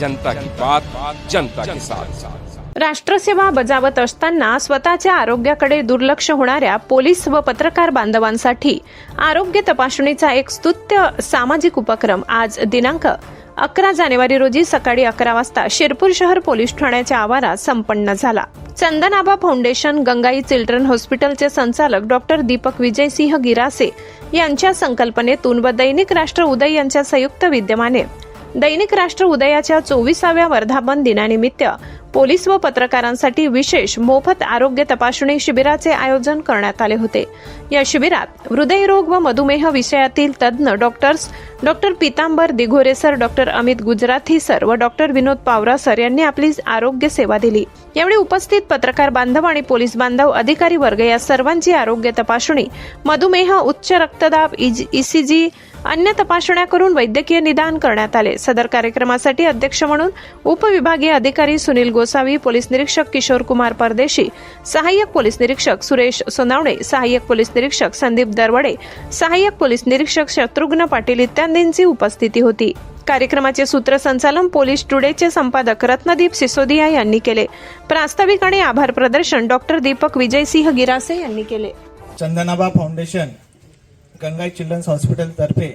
जनता की बात जनता के साथ। राष्ट्रसेवा बजावत असताना स्वतःच्या आरोग्याकडे दुर्लक्ष होणाऱ्या पोलीस व पत्रकार बांधवांसाठी आरोग्य तपासणीचा एक स्तुत्य सामाजिक उपक्रम आज दिनांक अकरा जानेवारी रोजी सकाळी अकरा वाजता शिरपूर शहर पोलीस ठाण्याच्या आवारात संपन्न झाला. चंदनाबा फाउंडेशन गंगाई चिल्ड्रन हॉस्पिटलचे संचालक डॉक्टर दीपक विजयसिंह गिरासे यांच्या संकल्पनेतून व दैनिक राष्ट्र उदय यांच्या संयुक्त विद्यमाने दैनिक राष्ट्र उदयाच्या चोवीसाव्या वर्धापन दिनानिमित्त पोलीस व पत्रकारांसाठी विशेष मोफत आरोग्य तपासणी शिबिराचे आयोजन करण्यात आले होते. या शिबिरात हृदयरोग व मधुमेह विषयातील तज्ज्ञ doctors doctor Pitambar Dighore sir doctor Amit Gujarathi sir व डॉक्टर विनोद पावरा सर यांनी आपली आरोग्य सेवा दिली. यावेळी उपस्थित पत्रकार बांधव आणि पोलीस बांधव अधिकारी वर्ग या सर्वांची आरोग्य तपासणी मधुमेह उच्च रक्तदाब ईसीजी अन्य तपासण्या करून वैद्यकीय निदान करण्यात आले. सदर कार्यक्रमासाठी अध्यक्ष म्हणून उपविभागीय अधिकारी सुनील गोसावी पोलीस निरीक्षक किशोर कुमार परदेशी सहाय्यक पोलीस निरीक्षक सुरेश सोनावणे सहाय्यक पोलीस निरीक्षक संदीप दरवडे सहाय्यक पोलीस निरीक्षक शत्रुघ्न पाटील इत्यादींची उपस्थिती होती. कार्यक्रमाचे सूत्रसंचालन पोलीस टुडेचे संपादक रत्नदीप सिसोदिया यांनी केले. प्रास्ताविक आणि आभार प्रदर्शन डॉक्टर दीपक विजयसिंह गिरासे यांनी केले. चंदनाबा फाउंडेशन गंगाई चिल्ड्रन्स हॉस्पिटलतर्फे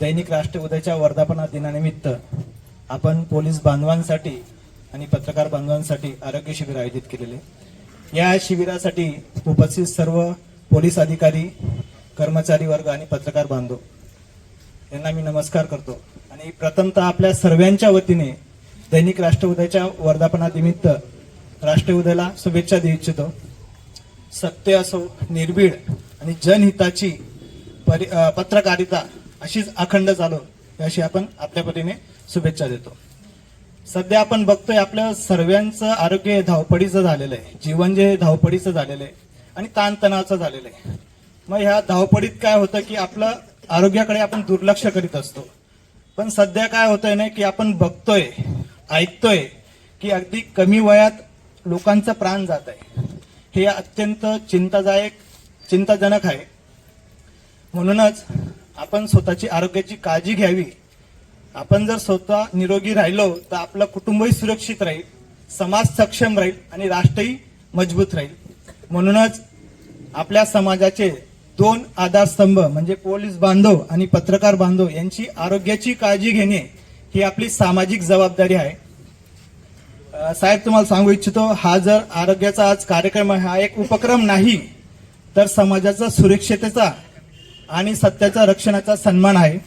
दैनिक राष्ट्र उदयाच्या वर्धापना दिनानिमित्त आपण पोलीस बांधवांसाठी आणि पत्रकार बांधवांसाठी आरोग्य शिबिर आयोजित केलेले. या शिबिरासाठी उपस्थित सर्व पोलीस अधिकारी कर्मचारी वर्ग आणि पत्रकार बांधव यांना मी नमस्कार करतो. आणि प्रथमतः आपल्या सर्वांच्या वतीने दैनिक राष्ट्र उदयाच्या वर्धापनानिमित्त राष्ट्र उदयाला शुभेच्छा देऊ इच्छितो. सत्य असो निर्भीड आणि जनहिताची परि पत्रकारिता अशीच अखंड चालू अशी आपण आपल्या परीने शुभेच्छा देतो. सध्या आपण बघतोय आपल्या सर्वांचं आरोग्य हे धावपडीचं झालेलं आहे. जीवन जे धावपडीचं झालेलं आहे आणि ताणतणावाचं झालेलं आहे. मग ह्या धावपडीत काय होतं की आपलं आरोग्याकडे आपण दुर्लक्ष करीत असतो. पण सध्या काय होतंय ना की आपण बघतोय ऐकतोय की अगदी कमी वयात लोकांचं प्राण जात आहे हे अत्यंत चिंतादायक चिंताजनक आहे. म्हणूनच आपण स्वतःची आरोग्याची काळजी घ्यावी. आपण जर स्वतः निरोगी राहिलो तर आपलं कुटुंबही सुरक्षित राहील समाज सक्षम राहील आणि राष्ट्रही मजबूत राहील. म्हणूनच आपल्या समाजाचे दोन आधारस्तंभ म्हणजे पोलीस बांधव आणि पत्रकार बांधव यांची आरोग्याची काळजी घेणे ही आपली सामाजिक जबाबदारी आहे. साहेब तुम्हाला सांगू इच्छितो हा जर आरोग्याचा आज कार्यक्रम हा एक उपक्रम नाही तर समाजाचा सुरक्षितेचा आणि सत्याच्या रक्षणाचा सन्मान आहे.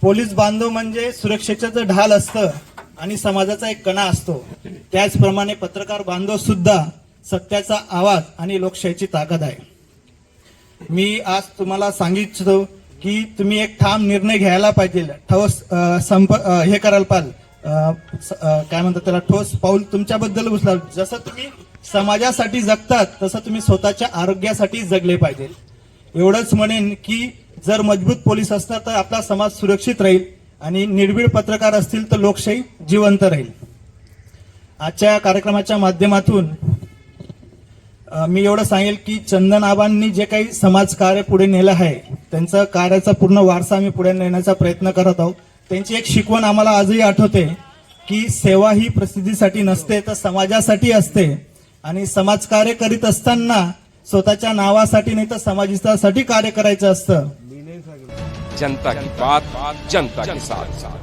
पोलीस बांधव म्हणजे सुरक्षेचं ढाल असतं आणि समाजाचा एक कणा असतो. त्याचप्रमाणे पत्रकार बांधव सुद्धा सत्याचा आवाज आणि लोकशाहीची ताकद आहे. मी आज तुम्हाला सांगितलं की तुम्ही एक ठाम निर्णय घ्यायला पाहिजे. ठोस संप हे करायला पाहिजे स- काय म्हणतात त्याला? ठोस पाऊल तुमच्याबद्दल उचला. जसं तुम्ही समाजासाठी जगतात तसं तुम्ही स्वतःच्या आरोग्यासाठी जगले पाहिजे. एवढंच म्हणेन की जर मजबूत पोलीस असतात तर आपला समाज सुरक्षित राहील आणि निर्भीड पत्रकार असतील तर लोकशाही जिवंत राहील. आजच्या कार्यक्रमाच्या माध्यमातून मी एवढं सांगेल की चंदन आबांनी जे काही समाज कार्य पुढे नेलं आहे त्यांचं कार्याचा पूर्ण वारसा आम्ही पुढे नेण्याचा प्रयत्न करत आहोत. त्यांची एक शिकवण आम्हाला आजही आठवते की सेवा ही प्रसिद्धीसाठी नसते तर समाजासाठी असते. आणि समाजकार्य करीत असताना स्वतःच्या नावासाठी नाही तर समाजहितासाठी कार्य करायचं असतं. जनता की बात जनता के साथ.